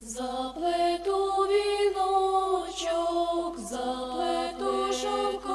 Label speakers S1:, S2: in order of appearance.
S1: Заплету віночок, заплету шовк.